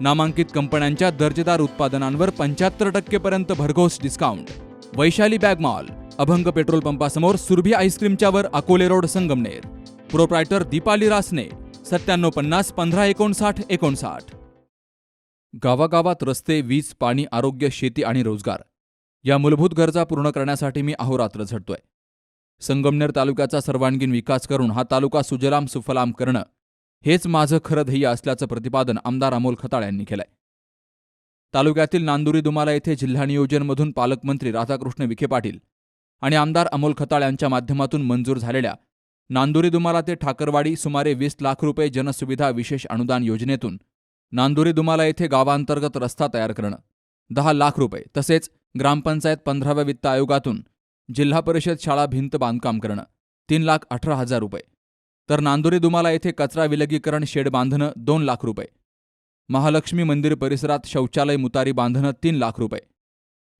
नामांकित कंपन्यांच्या दर्जेदार उत्पादनांवर पंच्याहत्तर टक्केपर्यंत भरघोस discount Vaishali bag mall Abhang petrol पंपासमोर Surabhi आईस्क्रीमच्यावर अकोले रोड संगमनेर. प्रोप्रायटर दीपाली रासने सत्त्याण्णव पन्नास पंधरा एकोणसाठ एकोणसाठ. गावागावात रस्ते वीज पाणी आरोग्य शेती आणि रोजगार. या मूलभूत गरजा पूर्ण करण्यासाठी मी अहोरात्र झटतोय. संगमनेर तालुक्याचा सर्वांगीण विकास करून हा तालुका सुजलाम सुफलाम करणं हेच माझं खरं ध्येय असल्याचं प्रतिपादन आमदार अमोल खताळ यांनी केलंय. तालुक्यातील नांदुरी दुमाला येथे जिल्हा नियोजनमधून पालकमंत्री राधाकृष्ण विखे पाटील आणि आमदार अमोल खताळ यांच्या माध्यमातून मंजूर झालेल्या नांदुरी दुमाला ते ठाकरवाडी सुमारे वीस लाख रुपये जनसुविधा विशेष अनुदान योजनेतून नांदुरी दुमाला येथे गावांतर्गत रस्ता तयार करणं दहा लाख रुपये तसेच ग्रामपंचायत पंधराव्या वित्त आयोगातून जिल्हा परिषद शाळा भिंत बांधकाम करणं तीन लाख अठरा हजार रुपये तर नांदुरी दुमाला येथे कचरा विलगीकरण शेड बांधणं दोन लाख रुपये. महालक्ष्मी मंदिर परिसरात शौचालय मुतारी बांधणं तीन लाख रुपये.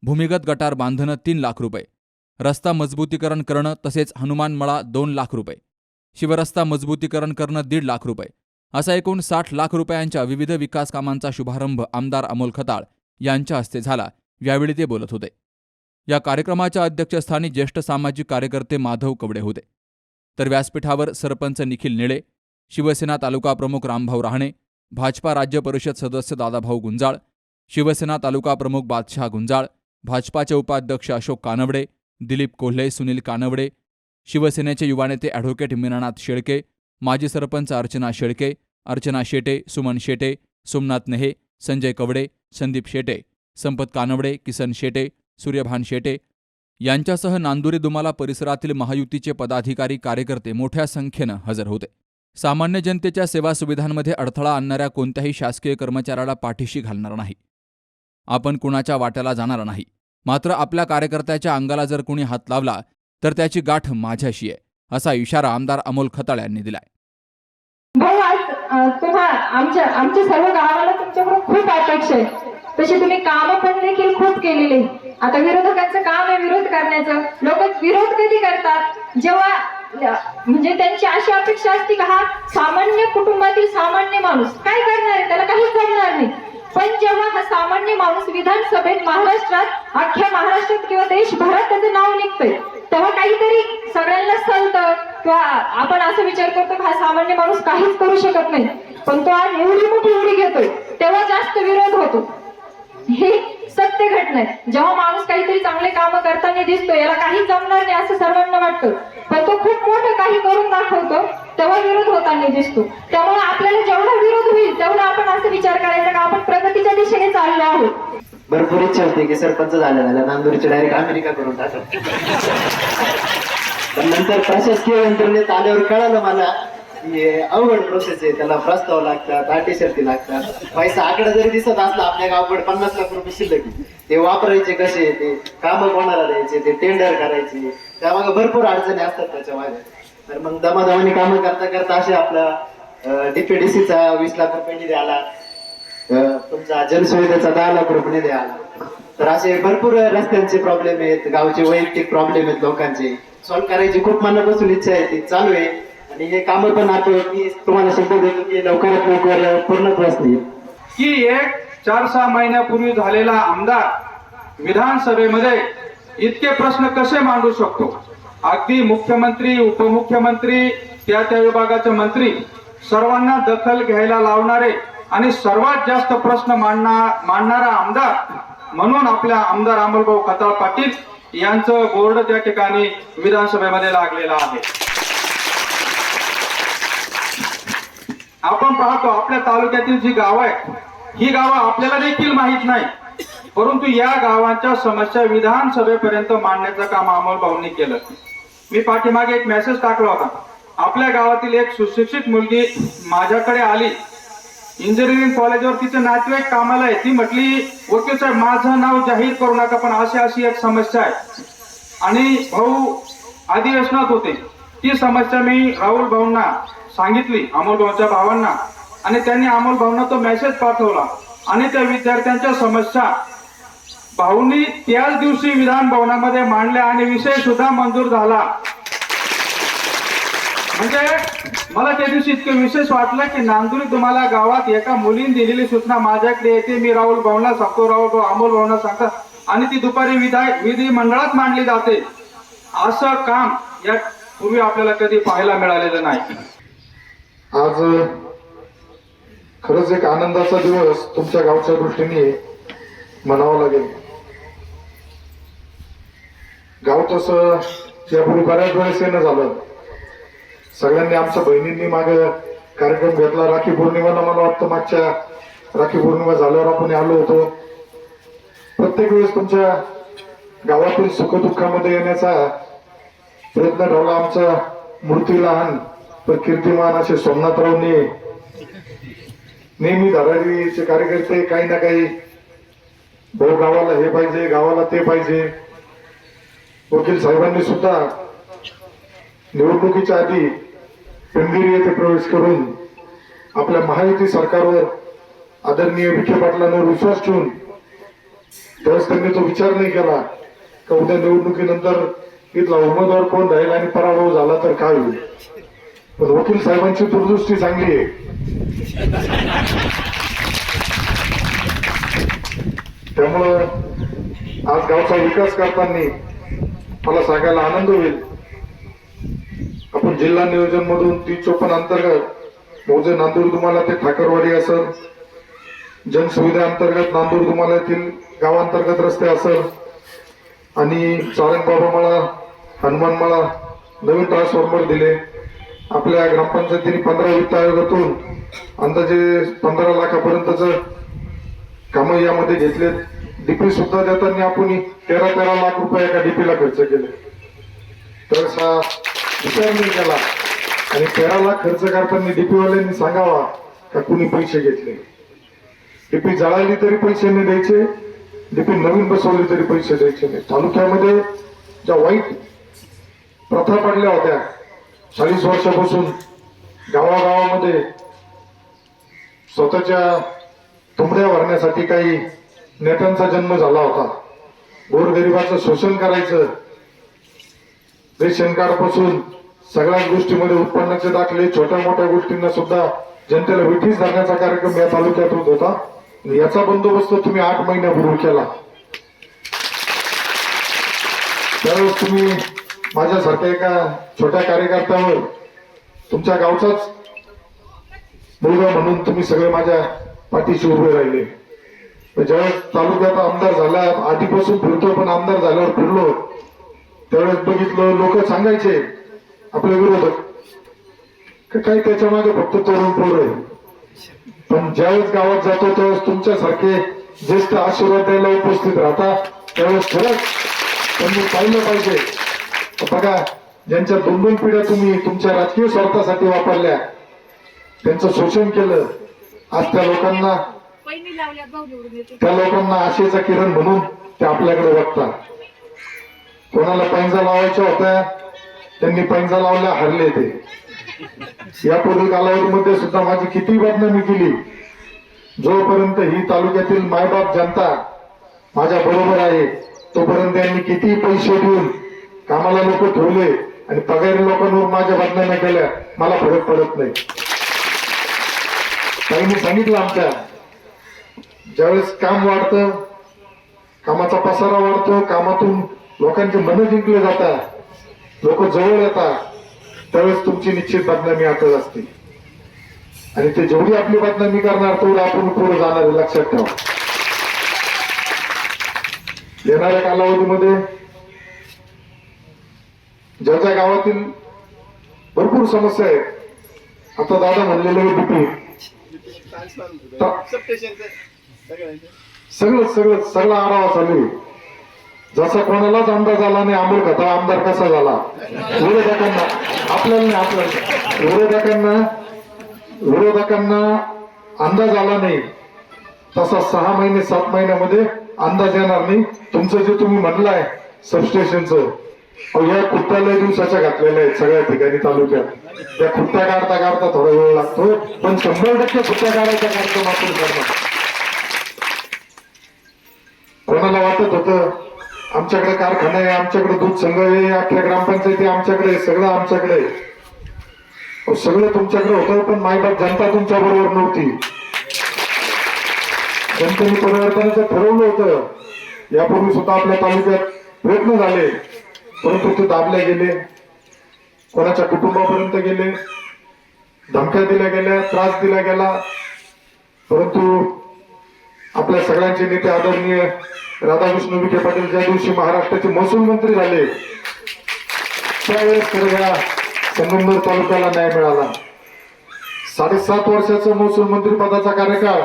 भूमिगत गटार बांधणं तीन लाख रुपये. रस्ता मजबूतीकरण करणं तसेच हनुमानमळा दोन लाख रुपये. शिवरस्ता मजबूतीकरण करणं दीड लाख रुपये. असा एकूण साठ लाख रुपयांच्या विविध विकास कामांचा शुभारंभ आमदार अमोल खताळ यांच्या हस्ते झाला यावेळी ते बोलत होते. या कार्यक्रमाच्या अध्यक्षस्थानी ज्येष्ठ सामाजिक कार्यकर्ते माधव कवडे होते. तर व्यासपीठावर सरपंच निखिल निळे शिवसेना तालुका प्रमुख रामभाऊ राहणे भाजपा राज्य परिषद सदस्य दादाभाऊ गुंजाळ शिवसेना तालुका प्रमुख बादशाह गुंजाळ भाजपाचे उपाध्यक्ष अशोक कानवडे दिलीप कोल्हे सुनील कानवडे शिवसेनेचे युवा नेते ॲडव्होकेट मीनानाथ शेळके माजी सरपंच अर्चना शेळके अर्चना शेटे सुमन शेटे सोमनाथ नेहे संजय कवडे संदीप शेटे संपत कानवडे किसन शेटे सूर्यभान शेटे यांच्यासह नांदुरी दुमाला परिसरातील महायुतीचे पदाधिकारी कार्यकर्ते मोठ्या संख्येनं हजर होते. सामान्य जनतेच्या सेवा सुविधांमध्ये अडथळा आणणाऱ्या कोणत्याही शासकीय कर्मचाऱ्याला पाठीशी घालणार नाही. आपण कुणाच्या वाट्याला जाणार नाही. मात्र आपल्या कार्यकर्त्याच्या अंगाला जर कुणी हात लावला तर त्याची गाठ माझ्याशी आहे असा इशारा आमदार अमोल खताळ यांनी दिलाय. भाऊ आज तुम्हा आमच्या आमच्या सर्व गावाला तुमच्याकडून खूप अपेक्षा आहे. तशी तुम्ही काम पण देखील खूप केलेले. आहे. आता विरोधकांचं काम आहे विरोध करण्याचं. लोक विरोध कधी करतात? जेव्हा म्हणजे त्यांची अशी अपेक्षा असते का हा सामान्य कुटुंबातील सामान्य माणूस. काय करणार आहे? त्याला काहीच करणार नाही. पण जेव्हा हा सामान्य माणूस विधानसभेत महाराष्ट्रात अख्ख्या महाराष्ट्रात किंवा देशभरात त्याचं नाव निघतंय तेव्हा काहीतरी सगळ्यांना सलत किंवा आपण असं विचार करतो की हा सामान्य माणूस काहीच करू शकत नाही. पण तो आज एवढी मोठी उडी घेतोय तेव्हा जास्त विरोध होतो. ही सत्य घटना आहे जेव्हा माणूस काहीतरी चांगले काम करताना दिसतो याला काही जमणार नाही असं सर्वांना वाटतं. पण तो खूप मोठं काही करून दाखवतो तेव्हा विरोध होताना दिसतो. त्यामुळे आपल्याला जेवढा विरोध होईल तेवढा आपण असं विचार करायचा का आपण प्रगतीच्या दिशेने चाललो आहोत. भरपूर इच्छा होती की सरपंच झाल्या झाल्या नांदुरीचे डायरेक्ट अमेरिका करून टाकत पण नंतर प्रशासकीय यंत्रणेत आल्यावर कळालं मला की अवघड प्रोसेस आहे. त्याला प्रस्ताव लागतात आटी शर्ती लागतात. पैसा आकडा जरी दिसत असला आपल्या गावाकडे पन्नास लाख रुपये शिल्लक ते वापरायचे कसे ते? कामं कोणाला द्यायचे? ते टेंडर करायचे. त्यामागे भरपूर अडचणी असतात त्याच्यामागे. तर मग दमादमाने कामं करता करता असे आपला डीपीडीसीचा वीस लाख रुपये निधी आला. तुमचा जनसुविधेचा दहा लाख रुपये द्या तर असे भरपूर रस्त्यांचे प्रॉब्लेम आहेत गावचे वैयक्तिक प्रॉब्लेम आहेत लोकांचे. सॉल्व्ह करायची खूप मनापासून इच्छा आहे ती चालू आहे. आणि हे काम पण आता मी तुम्हाला शब्द देतो की लवकरात लवकर पूर्ण असतील की एक चार सहा महिन्यापूर्वी झालेला आमदार विधानसभेमध्ये इतके प्रश्न कसे मांडू शकतो? अगदी मुख्यमंत्री उपमुख्यमंत्री त्या त्या विभागाचे मंत्री सर्वांना दखल घ्यायला लावणारे आणि सर्वात जास्त प्रश्न मांडणार मांडणारा आमदार म्हणून आपल्या आमदार अमलभाऊ खताळ पाटील यांचं बोर्ड त्या ठिकाणी विधानसभेमध्ये लागलेलं आहे. आपण पाहतो आपल्या तालुक्यातील जी गावं आहेत ही गावं आपल्याला देखील माहीत नाही. परंतु या गावांच्या समस्या विधानसभेपर्यंत मांडण्याचं काम अमोल केलं. मी पाठीमागे एक मेसेज टाकला होता. आपल्या गावातील एक सुशिक्षित मुलगी माझ्याकडे आली. इंजिनिअरिंग कॉलेजवर तिचे नातेवाईक कामाला आहे. ती म्हटली वकील साहेब माझं नाव जाहीर करू नका पण अशी अशी एक समस्या आहे. आणि भाऊ अधिवेशनात होते. ती समस्या मी राहुल भाऊंना सांगितली अमोल भाऊच्या भावांना. आणि त्यांनी अमोल भाऊंना तो मेसेज पाठवला. आणि त्या विद्यार्थ्यांच्या समस्या भाऊंनी त्याच दिवशी विधान भवनामध्ये मांडल्या आणि विषय सुद्धा मंजूर झाला. म्हणजे मला त्या दिवशी इतकं विशेष वाटलं की नांदुरी तुम्हाला गावात एका मुलीने दिलेली सूचना माझ्याकडे येते. मी राहुल भाऊंना सांगतो राहुल भाऊ अमोल भाऊंना सांगतात आणि ती दुपारी विधाय विधी मंडळात मांडली जाते. असं काम या पूर्वी आपल्याला कधी पाहायला मिळालेलं नाही. आज खरंच एक आनंदाचा दिवस तुमच्या गावच्या दृष्टीने म्हणावा लागेल. गाव तसं यापूर्वी बऱ्याच वेळेस येणं झालं. सगळ्यांनी आमच्या बहिणींनी माग कार्यक्रम घेतला. राखी पौर्णिमाला मला वाटतं मागच्या राखी पौर्णिमा झाल्यावर आपण आलो होतो. प्रत्येक वेळेस तुमच्या गावातील सुखदुःखामध्ये येण्याचा प्रयत्न ठेवला आमचा मूर्ती लहान पण कीर्तिमान असे सोमनाथरावनी नेहमी धराडीचे कार्यकर्ते काही ना काही भाऊ गावाला हे पाहिजे गावाला ते पाहिजे. वकील साहेबांनी सुद्धा निवडणुकीच्या आधी पिंगिरी येथे प्रवेश करून आपल्या महायुती सरकारवर आदरणीय विखे पाटलांवर विश्वास ठेवून त्यावेळेस त्यांनी तो विचार नाही केला का उद्या निवडणुकीनंतर इथला उमेदवार कोण राहील आणि पराभव झाला तर काय होईल? पण वकील साहेबांची दूरदृष्टी चांगली आहे. त्यामुळं आज गावचा विकास करताना मला सांगायला आनंद होईल. आपण जिल्हा नियोजन मधून ती चोपन्न अंतर्गत मोजे नांदूर तुम्हाला ते ठाकरवाडी असेल जनसुविधा अंतर्गत नांदूर तुम्हाला येथील गावांतर्गत रस्ते असेल आणि चारंग बाबा मला हनुमान मला नवीन ट्रान्सफॉर्मर दिले. आपल्या ग्रामपंचायतीने पंधरा वित्त आयोगातून अंदाजे पंधरा लाखापर्यंतच कामं यामध्ये घेतलेत डीपी सुद्धा देताना आपण तेरा तेरा लाख रुपये एका डीपीला खर्च केले. तर हा विचार नाही केला. आणि तेरा लाख खर्च करताना डीपीवाल्यांनी सांगावा का कुणी पैसे घेतले? डीपी जळाली तरी पैसे नाही द्यायचे. डीपी नवीन बसवली तरी पैसे द्यायचे नाही. तालुक्यामध्ये ज्या वाईट प्रथा पडल्या होत्या. चाळीस वर्षापासून गावागावामध्ये स्वतःच्या तुंबड्या भरण्यासाठी काही नेत्यांचा जन्म झाला होता. गोरगरिबाचं शोषण करायचं. रेशन कार्डपासून सगळ्याच गोष्टीमध्ये उत्पन्नाचे दाखले छोट्या मोठ्या गोष्टींना सुद्धा जनतेला विठीस धरण्याचा कार्यक्रम या तालुक्यात होत होता. याचा बंदोबस्त तुम्ही आठ महिन्यापूर्वी केला. त्यावेळेस तुम्ही माझ्यासारख्या एका छोट्या कार्यकर्त्यावर तुमच्या गावचाच मुलगा म्हणून तुम्ही सगळे माझ्या पाठीशी उभे राहिले. पण ज्यावेळेस तालुक्यात आमदार झाला आधीपासून फिरतो पण आमदार झाल्यावर फिरलो त्यावेळेस बघितलं लोक सांगायचे आपले विरोधक काही त्याच्यामागे फक्त तरुण पोर आहे पण ज्यावेळेस गावात जातो त्यावेळेस तुमच्यासारखे ज्येष्ठ आशीर्वाद द्यायला उपस्थित राहता त्यावेळेस खरंच त्यांनी पाहिलं पाहिजे. बघा ज्यांच्या दोन दोन पिढ्या तुम्ही तुमच्या राजकीय स्वार्थासाठी वापरल्या त्यांचं शोषण केलं आज त्या लोकांना त्या लोकांना आशेचा किरण म्हणून ते आपल्याकडे बघतात. कोणाला पैंजा लावायच्या होत्या त्यांनी पैंजा लावल्या हरले ते. यापूर्वी कालावधीमध्ये सुद्धा माझी किती बदनामी केली. जोपर्यंत ही तालुक्यातील मायबाप जनता माझ्या बरोबर आहे तोपर्यंत यांनी किती पैसे देऊन कामाला लोक ठेवले आणि पगारी लोकांवर माझ्या बदनाम्या केल्या मला फरक पडत नाही. ताईंनी सांगितलं आमच्या ज्यावेळेस काम वाढतं कामाचा पसारा वाढतो कामातून लोकांचे मन जिंकले जातात लोक जवळ येतात त्यावेळेस तुमची निश्चित बदनामी आटत असते. आणि ते जेवढी आपली बदनामी करणार तेवढं आपण पुढे जाणार लक्षात ठेवा. येणाऱ्या कालावधीमध्ये ज्याच्या गावातील भरपूर समस्या आहेत आता दादा म्हणलेले बीपी सगळं सगळं सगळा आढावा चालू आहे. जसा कोणालाच अंदाज आला नाही अमोल खता आमदार कसा झाला? विरोधकांना आपल्याला नाही आपल्याला विरोधकांना विरोधकांना अंदाज आला नाही. तसा सहा महिने सात महिन्यामध्ये अंदाज येणार नाही. तुमचं जे तुम्ही म्हणलाय सबस्टेशनचं या कुत्त्याला दिवसाच्या घातलेल्या आहेत सगळ्या ठिकाणी तालुक्यात. त्या कुत्त्या काढता काढता थोडा वेळ लागतो पण शंभर टक्के कुत्त्या काढायचा कार्यक्रम आपण करणार. कोणाला वाटत होतं आमच्याकडे कारखाना आहे आमच्याकडे दूध संघ आहे आपल्या ग्रामपंचायती आमच्याकडे सगळं आमच्याकडे आहे. सगळं तुमच्याकडे होतं पण मायबाप जनता तुमच्या बरोबर नव्हती. जनतेने परिवर्तनाचं ठरवलं होतं. यापूर्वी सुद्धा आपल्या तालुक्यात प्रयत्न झाले. परंतु ते दाबले गेले. कोणाच्या कुटुंबापर्यंत गेले. धमक्या दिल्या गेल्या त्रास दिला गेला. परंतु आपल्या सगळ्यांचे नेते आदरणीय राधाकृष्ण विखे पाटील ज्या दिवशी महाराष्ट्राचे महसूल मंत्री झाले त्यावेळेस खरं या संगमनेर तालुक्याला न्याय मिळाला. साडेसात वर्षाचा महसूल मंत्रीपदाचा कार्यकाळ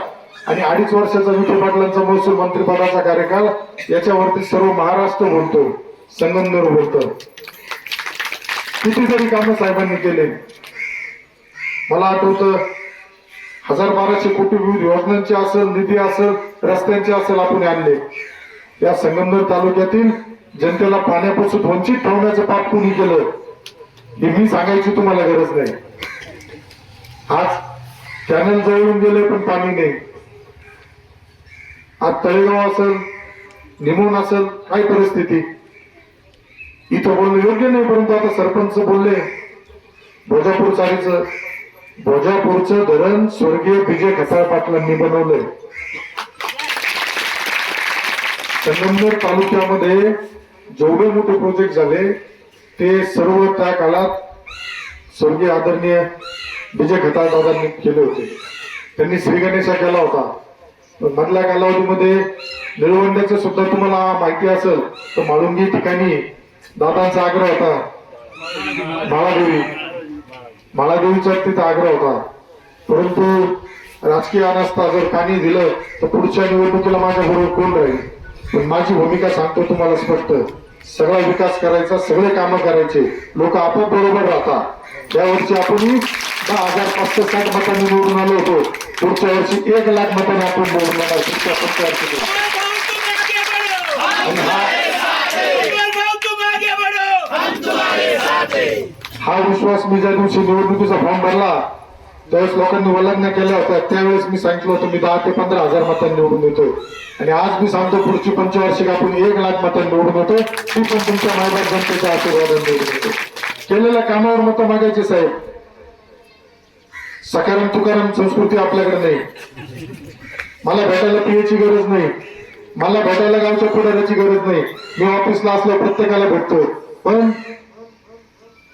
आणि अडीच वर्षाचा विखे पाटलांचा महसूल मंत्रिपदाचा कार्यकाळ याच्यावरती सर्व महाराष्ट्र बोलतो. संगमनेर होत कितीतरी कामं साहेबांनी केले. मला आठवतं हजार बाराशे कोटी विविध योजनांचे असेल निधी असेल रस्त्यांचे असेल आपण आणले. या संगमनेर तालुक्यातील जनतेला पाण्यापासून वंचित ठेवण्याचं पाप कुणी केलं हे मी सांगायची तुम्हाला गरज नाही. आज कॅनल जळून गेले पण पाणी नाही. आज तळेगाव असेल निमून असेल काय परिस्थिती? इथं बोलणं योग्य नाही परंतु आता सरपंच बोलले भोजापूर चालीचं. भोजापूरचं धरण स्वर्गीय विजय खताळ पाटलांनी बनवलंय. संगमनेर तालुक्यामध्ये जेवढे मोठे प्रोजेक्ट झाले ते सर्व त्या काळात स्वर्गीय आदरणीय विजय खताळ दादांनी केले होते. त्यांनी श्रीगणेशा केला होता. मधल्या कालावधीमध्ये निळवंड्याचं सुद्धा तुम्हाला माहिती असेल तर माळुंगी ठिकाणी दादांचा आग्रह होता. माळादेवी. माळादेवीचा तिथं आग्रह होता. परंतु राजकीय अनास्था जर पाणी दिलं तर पुढच्या निवडणुकीला माझ्या बरोबर कोण राहील? पण माझी भूमिका सांगतो तुम्हाला स्पष्ट. सगळा विकास करायचा सगळे कामं करायचे. लोक आपोआप बरोबर राहतात. या वर्षी आपण दहा हजार पाचशे साठ मतांनी निवडून आलो होतो. पुढच्या वर्षी एक लाख मतांनी आपण निवडून पुढच्या पंचवार्षिकीत. हा विश्वास मी ज्या दिवशी निवडणुकीचा फॉर्म भरला त्यावेळेस लोकांनी वल्लंघन केल्या होत्या. त्यावेळेस मी सांगितलं होतं मी दहा ते पंधरा हजार मतांनी निवडून येतो आणि आज मी सांगतो पुढची पंचवार्षिक आपण एक लाख मतांनी निवडून येतो ती पण तुमच्या मायबाप जनतेच्या आशीर्वादाने निवडून येतो केलेल्या कामावर मतं मागायचे साहेब. सकाराम तुकाराम संस्कृती आपल्याकडे नाही. मला भेटायला पियाची गरज नाही. मला भेटायला गावच्या पुढाऱ्याची गरज नाही. मी ऑफिसला असलो प्रत्येकाला भेटतो पण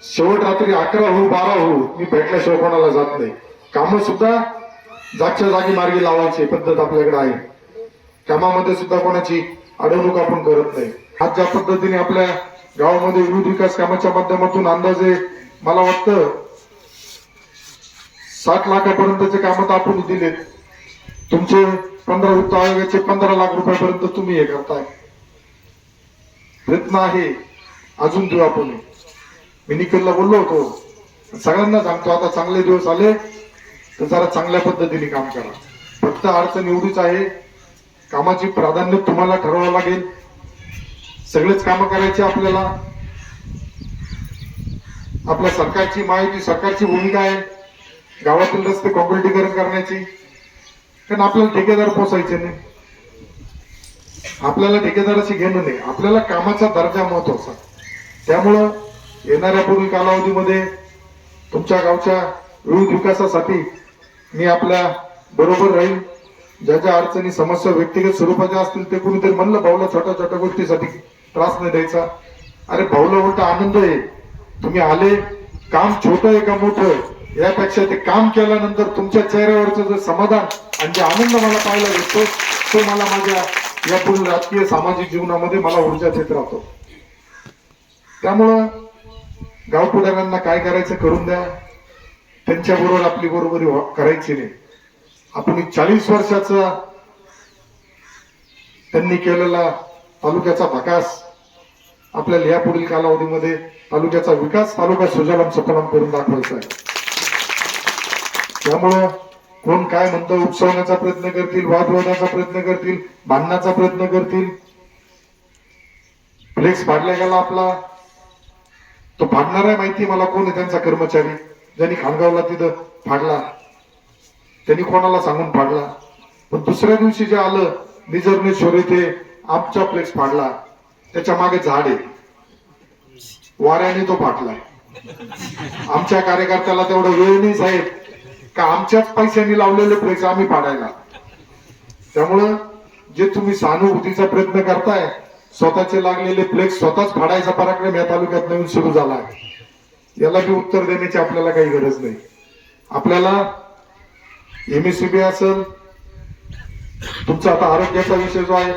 शेवट रात्री अकरा हो बारा हो मी भेटल्याशिवाय कोणाला जात नाही. कामं सुद्धा जागच्या जागी मार्गी लावायची पद्धत आपल्याकडे आहे. कामामध्ये सुद्धा कोणाची अडवणूक आपण करत नाही. आज ज्या पद्धतीने आपल्या गावामध्ये विविध विकास कामाच्या माध्यमातून अंदाजे मला वाटतं साठ लाखापर्यंतचे कामं तर आपण दिलेत. तुमचे पंधरा वित्त आयोगाचे पंधरा लाख रुपयापर्यंत तुम्ही हे करताय. प्रयत्न आहे. अजून देऊ आपण. मी निखिलला बोललो होतो. सगळ्यांना सांगतो आता चांगले दिवस आले तर जरा चांगल्या पद्धतीने काम करा. फक्त अडचण एवढीच आहे कामाची प्राधान्य तुम्हाला ठरवावं लागेल. सगळेच कामं करायचे आपल्याला. आपल्या सरकारची माहिती सरकारची भूमिका आहे. गावातील रस्ते कॉन्क्रिटीकरण करण्याची. कारण आपल्याला ठेकेदार पोसायचे नाही. आपल्याला ठेकेदाराशी घेणं नाही. आपल्याला कामाचा दर्जा महत्त्वाचा. त्यामुळं येणाऱ्या पुढील कालावधीमध्ये तुमच्या गावच्या विविध विकासासाठी मी आपल्या बरोबर राहील. ज्या ज्या अडचणी समस्या व्यक्तिगत स्वरूपाच्या असतील ते कुणीतरी म्हणलं भाऊला छोट्या छोट्या गोष्टीसाठी त्रास नाही द्यायचा. अरे भाऊला उलटा आनंद आहे. तुम्ही आले काम छोटं आहे का मोठं? यापेक्षा ते काम केल्यानंतर तुमच्या चेहऱ्यावरचं जे समाधान आणि जे आनंद मला पाहायला भेटतो तो मला माझ्या यापुढील राजकीय सामाजिक जीवनामध्ये मला ऊर्जा देत राहतो. त्यामुळं गाव पुढाऱ्यांना काय करायचं करून द्या. त्यांच्या बरोबर आपली बरोबरी करायची नाही. आपण चाळीस वर्षाचा त्यांनी केलेला तालुक्याचा विकास आपल्याला या पुढील कालावधीमध्ये तालुक्याचा विकास तालुका सुजलाम सफलाम करून दाखवायचा आहे. त्यामुळं कोण काय म्हणतं उपसवण्याचा प्रयत्न करतील वादविवादाचा प्रयत्न करतील भांडण्याचा प्रयत्न करतील. फ्लेक्स फाडला गेला आपला. तो फाडणार आहे माहिती मला कोण आहे त्यांचा कर्मचारी? ज्यांनी खानगावला तिथं फाडला त्यांनी कोणाला सांगून फाडला पण दुसऱ्या दिवशी जे आलं निजरनेश्वर येथे आमचा फ्लेक्स फाडला. त्याच्यामागे झाड आहे. वाऱ्याने तो फाटलाय. आमच्या कार्यकर्त्याला तेवढं वेळ नाही साहेब. का आमच्याच पैशांनी लावलेले फ्लेक्स आम्ही फाडायला? त्यामुळं जे तुम्ही सहानुभूतीचा प्रयत्न करताय स्वतःचे लागलेले फ्लेक्स स्वतःच फाडायचा पराक्रम या तालुक्यात नवीन सुरू झाला आहे. याला बी उत्तर देण्याची आपल्याला काही गरज नाही. आपल्याला एमएससीबी असेल तुमचा आता आरोग्याचा विषय जो आहे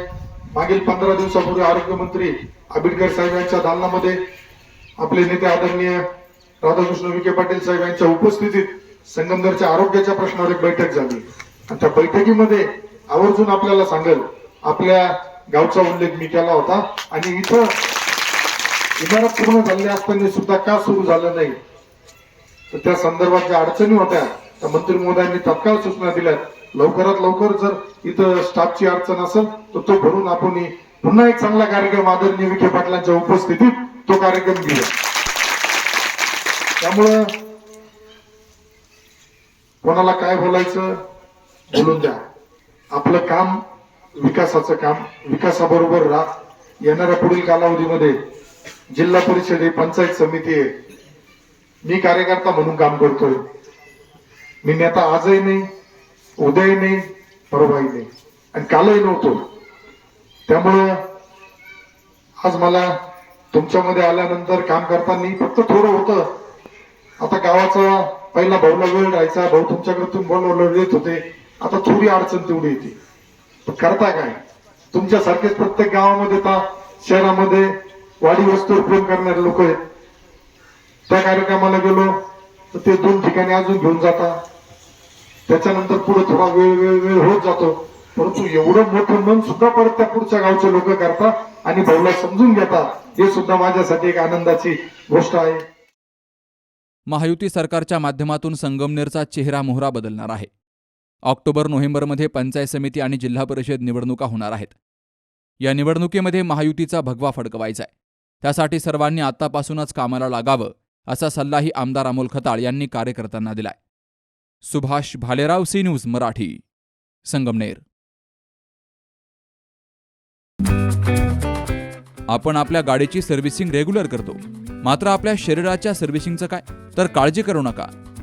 मागील पंधरा दिवसापूर्वी आरोग्यमंत्री आंबेडकर साहेब यांच्या दालनामध्ये आपले नेते आदरणीय राधाकृष्ण विखे पाटील साहेब यांच्या उपस्थितीत संगमनेरच्या आरोग्याच्या प्रश्नावर एक बैठक झाली. आणि त्या बैठकीमध्ये आवर्जून आपल्याला सांगेल आपल्या गावचा उल्लेख मी केला होता. आणि इथं इमारत पूर्ण झाली असताना सुद्धा का सुरू झालं नाही? तर त्या संदर्भात ज्या अडचणी होत्या त्या मंत्री महोदयांनी तत्काळ सूचना दिल्यात. लवकरात लवकर जर इथं स्टाफची अडचण असेल तर तो भरून आपण पुन्हा एक चांगला कार्यक्रम आदरणीय विखे पाटलांच्या उपस्थितीत तो कार्यक्रम घेऊया. त्यामुळं कोणाला काय बोलायचं बोलून द्या. आपलं काम विकासाचं काम विकासाबरोबर राहत येणाऱ्या पुढील कालावधीमध्ये जिल्हा परिषद ही पंचायत समिती आहे. मी कार्यकर्ता म्हणून काम करतोय. मी नेता आजही नाही उद्याही नाही परवाही नाही. आणि कालही नव्हतो. त्यामुळं आज मला तुमच्यामध्ये आल्यानंतर काम करताना फक्त थोडं होतं. आता गावाचा पहिला भाऊला वेळ राहायचा भाऊ तुमच्याकडे तुम्ही बोलवलं येत होते. आता थोडी अडचण तेवढी येते. करता काय? तुमच्यासारखेच प्रत्येक गावामध्ये आता शहरामध्ये वाडी वस्तूवर प्रेम करणारे लोक आहेत. त्या कार्यक्रमाला गेलो तर ते दोन ठिकाणी अजून घेऊन जाता. त्याच्यानंतर पुढे थोडा वेळ वेळ वेळ होत जातो. परंतु एवढं मोठं मन सुद्धा परत त्या पुढच्या गावचे लोक करतात आणि भाऊला समजून घेतात हे सुद्धा माझ्यासाठी एक आनंदाची गोष्ट आहे. महायुती सरकारच्या माध्यमातून संगमनेरचा चेहरा मोहरा बदलणार आहे. ऑक्टोबर नोव्हेंबरमध्ये पंचायत समिती आणि जिल्हा परिषद निवडणुका होणार आहेत. या निवडणुकीमध्ये महायुतीचा भगवा फडकवायचा आहे त्यासाठी सर्वांनी आतापासूनच कामाला लागावं असा सल्लाही आमदार अमोल खताळ यांनी कार्यकर्त्यांना दिलाय. Subhash Bhalerao C news Marathi Sangamner. आपण आपल्या गाडीची सर्व्हिसिंग रेग्युलर करतो. मात्र आपल्या शरीराच्या सर्व्हिसिंगचं काय? तर काळजी करू नका.